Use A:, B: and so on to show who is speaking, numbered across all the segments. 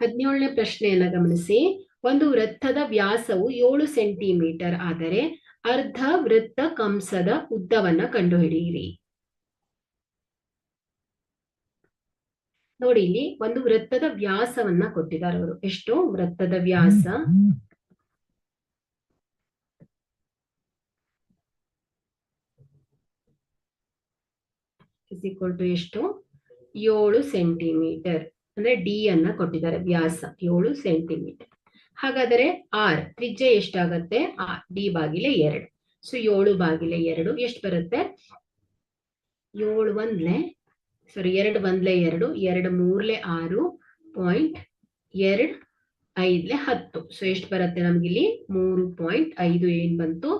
A: ಹದಿನೇಳನೇ ಪ್ರಶ್ನೆಯನ್ನ ಗಮನಿಸಿ. ಒಂದು ವೃತ್ತದ ವ್ಯಾಸವು ಏಳು ಸೆಂಟಿಮೀಟರ್ ಆದರೆ ಅರ್ಧ ವೃತ್ತ ಕಂಸದ ಉದ್ದವನ್ನ ಕಂಡುಹಿಡಿಯಿರಿ. ನೋಡಿ ಇಲ್ಲಿ ಒಂದು ವೃತ್ತದ ವ್ಯಾಸವನ್ನ ಕೊಟ್ಟಿದ್ದಾರೆ ಅವರು. ಎಷ್ಟು? ವೃತ್ತದ ವ್ಯಾಸ. ಟು ಎಷ್ಟು? ಏಳು ಸೆಂಟಿಮೀಟರ್. ಅಂದ್ರೆ ಡಿ ಅನ್ನ ಕೊಟ್ಟಿದ್ದಾರೆ, ವ್ಯಾಸ ಏಳು ಸೆಂಟಿಮೀಟರ್ ಹಾಗಾದರೆ ಆರ್ ತ್ರಿಜ್ಯ ಎಷ್ಟಾಗತ್ತೆ? ಆ ಡಿ ಬಾಗಿಲೆ ಎರಡು. ಸೊ ಏಳು ಬಾಗಿಲೆ ಎರಡು, ಎಷ್ಟು ಬರುತ್ತೆ? ಏಳು ಒಂದ್ಲೆ ಸಾರಿ ಎರಡು ಒಂದ್ಲೆ ಎರಡು ಎರಡು ಮೂರ್ಲೆ ಆರು ಪಾಯಿಂಟ್ ಎರಡ್ ಐದ್ಲೆ ಹತ್ತು. ಸೊ ಎಷ್ಟು ಬರುತ್ತೆ ನಮ್ಗಿಲ್ಲಿ? ಮೂರು ಪಾಯಿಂಟ್ ಐದು ಏನ್ ಬಂತು?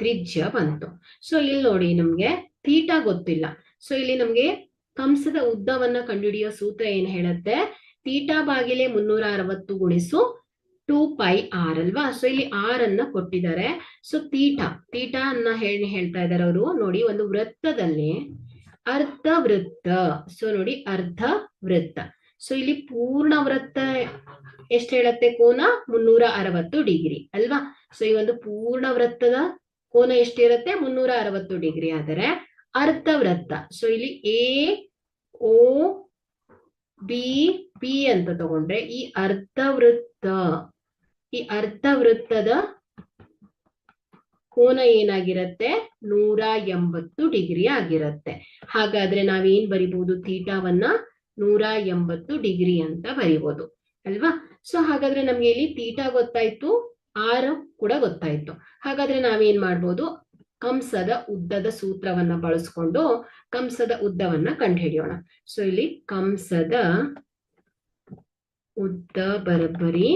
A: ತ್ರಿಜ್ಯ ಬಂತು. ಸೊ ಇಲ್ಲಿ ನೋಡಿ ನಮ್ಗೆ ತೀಟ ಗೊತ್ತಿಲ್ಲ. ಸೊ ಇಲ್ಲಿ ನಮ್ಗೆ ಕಂಸದ ಉದ್ದವನ್ನ ಕಂಡುಹಿಡಿಯೋ ಸೂತ್ರ ಏನ್ ಹೇಳುತ್ತೆ? ತೀಟಾ ಬಾಗಿಲೆ ಮುನ್ನೂರ ಅರವತ್ತು ಗುಣಿಸು ಟೂ ಪೈ ಆರ್ ಅಲ್ವಾ? ಸೊ ಇಲ್ಲಿ ಆರ್ ಅನ್ನ ಕೊಟ್ಟಿದ್ದಾರೆ. ಸೊ ತೀಟಾ ತೀಟಾ ಅನ್ನ ಹೇಳಿ ಹೇಳ್ತಾ ಇದ್ದಾರೆ ಅವರು. ನೋಡಿ, ಒಂದು ವೃತ್ತದಲ್ಲಿ ಅರ್ಧ ವೃತ್ತ ಸೊ ನೋಡಿ ಅರ್ಧ ವೃತ್ತ ಸೊ ಇಲ್ಲಿ ಪೂರ್ಣ ವೃತ್ತ ಎಷ್ಟು ಹೇಳತ್ತೆ ಕೋನ? ಮುನ್ನೂರ ಅರವತ್ತು ಡಿಗ್ರಿ ಅಲ್ವಾ? ಸೊ ಈ ಒಂದು ಪೂರ್ಣ ವೃತ್ತದ ಕೋನ ಎಷ್ಟಿರುತ್ತೆ ಮುನ್ನೂರ ಅರವತ್ತು ಡಿಗ್ರಿ ಆದರೆ ಅರ್ಧ ವೃತ್ತ ಸೊ ಇಲ್ಲಿ ಎ ಓ ಬಿ ಪಿ ಅಂತ ತಗೊಂಡ್ರೆ ಈ ಅರ್ಧ ವೃತ್ತ ಈ ಅರ್ಧ ವೃತ್ತದ ಕೋನ ಏನಾಗಿರತ್ತೆ? ನೂರ ಎಂಬತ್ತು ಡಿಗ್ರಿ ಆಗಿರತ್ತೆ. ಹಾಗಾದ್ರೆ ನಾವೇನ್ ಬರಿಬಹುದು ತೀಟಾವನ್ನ ನೂರ ಎಂಬತ್ತು ಡಿಗ್ರಿ ಅಂತ ಬರಿಬಹುದು ಅಲ್ವಾ? ಸೊ ಹಾಗಾದ್ರೆ ನಮ್ಗೆ ಇಲ್ಲಿ ತೀಟಾ ಗೊತ್ತಾಯ್ತು, ಆರ್ ಕೂಡ ಗೊತ್ತಾಯ್ತು. ಹಾಗಾದ್ರೆ ನಾವೇನ್ ಮಾಡ್ಬೋದು? ಕಂಸದ ಉದ್ದದ ಸೂತ್ರವನ್ನ ಬಳಸ್ಕೊಂಡು ಕಂಸದ ಉದ್ದವನ್ನ ಕಂಡುಹಿಡಿಯೋಣ. ಸೊ ಇಲ್ಲಿ ಕಂಸದ ಉದ್ದ ಬರಬ್ಬರಿ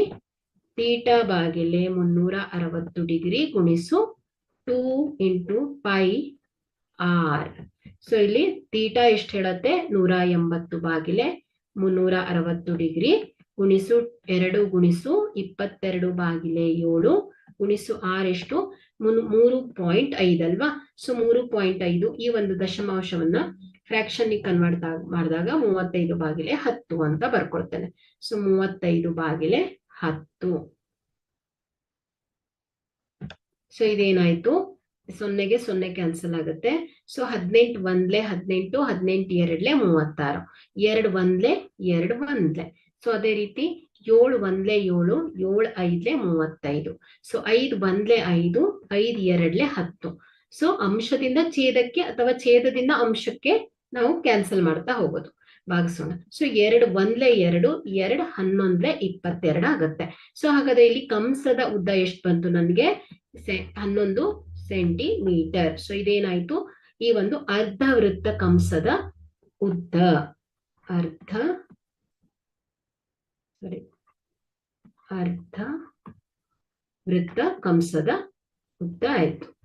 A: ತೀಟಾ ಬಾಗಿಲೆ ಮುನ್ನೂರ ಅರವತ್ತು ಡಿಗ್ರಿ ಗುಣಿಸು two into pi r. So ಇಲ್ಲಿ ತೀಟಾ ಎಷ್ಟು ಹೇಳತ್ತೆ? ನೂರ ಎಂಬತ್ತು ಬಾಗಿಲೆ ಮುನ್ನೂರ ಅರವತ್ತು ಡಿಗ್ರಿ ಗುಣಿಸು ಎರಡು ಗುಣಿಸು ಇಪ್ಪತ್ತೆರಡು ಬಾಗಿಲೆ ಏಳು ಗುಣಿಸು ಆರ್ ಎಷ್ಟು ಮೂರು ಪಾಯಿಂಟ್ ಐದು ಅಲ್ವಾ? ಸೊ ಮೂರು ಪಾಯಿಂಟ್ ಐದು ಈ ಒಂದು ದಶಮಾಂಶವನ್ನ ಫ್ರಾಕ್ಷನ್ ಕನ್ವರ್ಟ್ ಮಾಡಿದಾಗ ಮೂವತ್ತೈದು ಬಾಗಿಲೆ ಹತ್ತು ಅಂತ ಬರ್ಕೊಳ್ತೇನೆ. ಸೊ ಮೂವತ್ತೈದು ಬಾಗಿಲೆ ಹತ್ತು. ಸೊ ಇದೇನಾಯ್ತು? ಸೊನ್ನೆಗೆ ಸೊನ್ನೆ ಕ್ಯಾನ್ಸಲ್ ಆಗುತ್ತೆ. ಸೊ ಹದಿನೆಂಟು ಒಂದ್ಲೆ ಹದಿನೆಂಟು ಹದಿನೆಂಟು ಎರಡ್ಲೆ ಮೂವತ್ತಾರು. ಎರಡು ಒಂದ್ಲೆ ಎರಡು ಒಂದ್ಲೆ. ಸೊ ಅದೇ ರೀತಿ ಏಳು ಒಂದ್ಲೆ ಏಳು ಏಳು ಐದ್ಲೆ ಮೂವತ್ತೈದು. ಸೊ ಐದು ಒಂದ್ಲೆ ಐದು ಐದು ಎರಡ್ಲೆ ಹತ್ತು. ಸೊ ಅಂಶದಿಂದ ಛೇದಕ್ಕೆ ಅಥವಾ ಛೇದದಿಂದ ಅಂಶಕ್ಕೆ ನಾವು ಕ್ಯಾನ್ಸಲ್ ಮಾಡ್ತಾ ಹೋಗೋದು. ಭಾಗಿಸೋಣ. ಸೊ ಎರಡು ಒಂದ್ಲೆ ಎರಡು ಎರಡು ಹನ್ನೊಂದ್ಲೆ ಇಪ್ಪತ್ತೆರಡು ಆಗುತ್ತೆ. ಸೊ ಹಾಗಾದ್ರೆ ಇಲ್ಲಿ ಕಂಸದ ಉದ್ದ ಎಷ್ಟು ಬಂತು ನನಗೆ? ಹನ್ನೊಂದು ಸೆಂಟಿಮೀಟರ್ ಸೊ ಇದೇನಾಯ್ತು? ಈ ಒಂದು ಅರ್ಧ ವೃತ್ತ ಕಂಸದ ಉದ್ದ. ಅರ್ಧ ಸಾರಿ. ಅರ್ಧ ವೃತ್ತ ಕಂಸದ ಉದ್ದ ಆಯ್ತು.